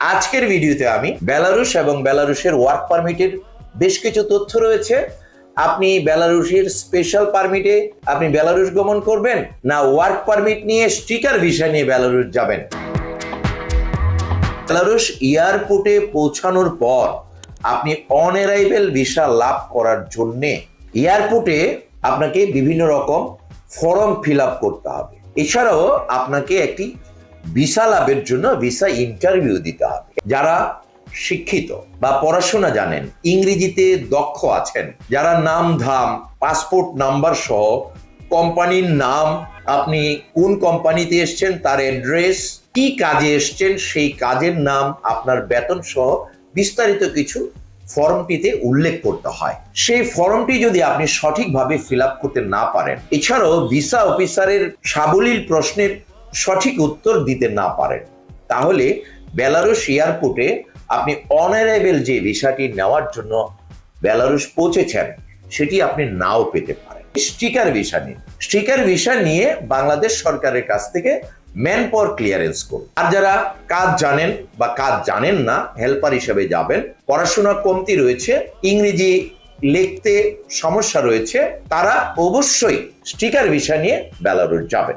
আজকের ভিডিওতে আমি বেলারুশ এবং বেলারুশের ওয়ার্ক পারমিটের বেশ কিছু তথ্য রয়েছে। আপনি বেলারুশের স্পেশাল পারমিটে আপনি বেলারুশ গমন করবেন না ওয়ার্ক পারমিট নিয়ে স্টিকার ভিসা নিয়ে বেলারুশ যাবেন। বেলারুশ এয়ারপোর্টে পৌঁছানোর পর আপনি অন অ্যারাইভেল ভিসা লাভ করার জন্যে এয়ারপোর্টে আপনাকে বিভিন্ন রকম ফর্ম ফিল করতে হবে। এছাড়াও আপনাকে একটি ভিসা লাভের জন্য ভিসা ইন্টারভিউ দিতে হবে। যারা শিক্ষিত বা পড়াশোনা জানেন, ইংরেজিতে দক্ষ আছেন, যারা নাম ধাম পাসপোর্ট নাম্বার সহ কোম্পানির নাম, আপনি কোন কোম্পানিতে এসছেন, তার অ্যাড্রেস কি কাজে এসছেন, সেই কাজের নাম, আপনার বেতন সহ বিস্তারিত কিছু ফর্মটিতে উল্লেখ করতে হয়। সেই ফর্মটি যদি আপনি সঠিকভাবে ফিল করতে না পারেন, এছাড়াও ভিসা অফিসারের সাবলীল প্রশ্নের সঠিক উত্তর দিতে না পারেন। তাহলে বেলারুশ এয়ারপোর্টে আপনি অনারেবল যে ভিসাটি নেওয়ার জন্য বেলারুশ পৌঁছেছেন, সেটি আপনি নাও পেতে পারেন। স্টিকার ভিসা নিন। স্টিকার ভিসা নিয়ে বাংলাদেশ সরকারের কাছ থেকে ম্যান পাওয়ার ক্লিয়ারেন্স করুন। আর যারা কাজ জানেন বা কাজ জানেন না, হেল্পার হিসেবে যাবেন পড়াশোনা কমতি রয়েছে, ইংরেজি লিখতে সমস্যা রয়েছে, তারা অবশ্যই স্টিকার ভিসা নিয়ে বেলারুশ যাবেন।